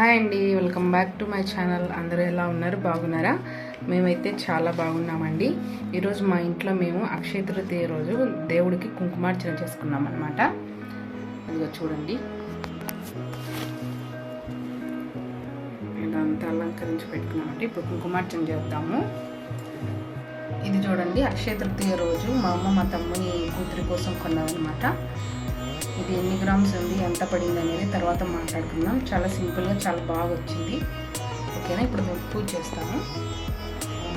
Hi అండి welcome back to my channel. అందరూ ఎలా ఉన్నారు? బాగున్నారా? మేమైతే చాలా బాగున్నామండి. ఈరోజు మా ఇంట్లో మేము అక్షయ తృతీయ రోజు దేవుడికి కుంకుమార్చన చేసుకున్నాం అనమాట అదిగో చూడండి. ఇదంతా అలంకరించి పెట్టుకున్నామంటే ఇప్పుడు కుంకుమార్చన చేద్దాము. ఇది చూడండి అక్షయ తృతీయ రోజు మా అమ్మ మా తమ్ముని కూతురి కోసం కొన్నామన్నమాట. ఇది ఎన్ని గ్రామ్స్ ఉంది ఎంత పడింది అనేది తర్వాత మాట్లాడుకుందాం. చాలా సింపుల్గా చాలా బాగా వచ్చింది. ఓకేనా? ఇప్పుడు మేము పూజ చేస్తాము. ఓం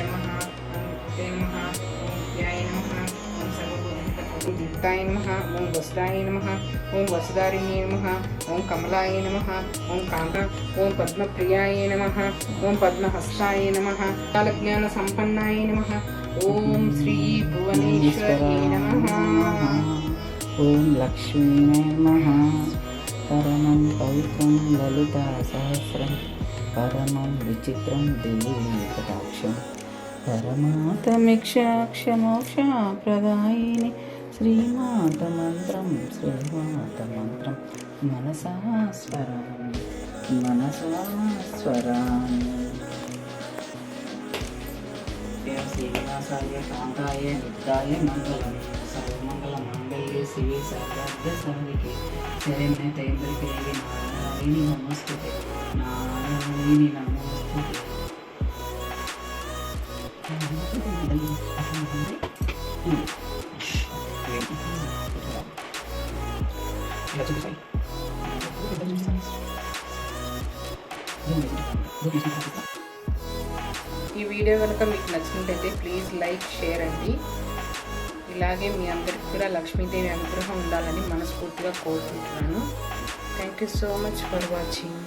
నమ ఓం గణపతే నమః, ఓం విద్యాయ ఓం సర్వభూతాయ నమః, ఓం వసుదాయ ఓం వసుదారిణ్యే నమః, ఓం కమలాయ నమః, ఓం కాంత ఓం పద్మప్రియాయ నమః, ఓం పద్మహస్తాయ నమః కాలజ్ఞాన సంపన్నాయ నమః ఓం శ్రీ భువనేశ్వరి నమ. ఓం లక్ష్మీ నమః. పరమం పవిత్రం లలితా సహస్రం. పరమం విచిత్రం దేవీ కటాక్షం పరమాతమిక్షాక్షమోక్ష ప్రదాయిని శ్రీమాత మంత్రం శ్రీమాత మంత్రం మనసా స్వరామి మనసా స్వరాన్ని జయ శ్రీనివాసాయ కాంతాయ నిత్యాయ మంగళం సర్వమంగళ మాంగళ్యే శివే సర్వార్థ సాధికే శరణ్య తైంద్రికే నారాయణి నమస్తుతే నారాయణి నమస్తుతే ఇలా చూపిస్తాయి ఈ వీడియో కనుక మీకు నచ్చినట్టయితే ప్లీజ్ లైక్ షేర్ అండి. ఇలాగే మీ అందరికి కూడా లక్ష్మీదేవి అనుగ్రహం ఉండాలని మనస్ఫూర్తిగా కోరుకుంటున్నాను. Thank you so much for watching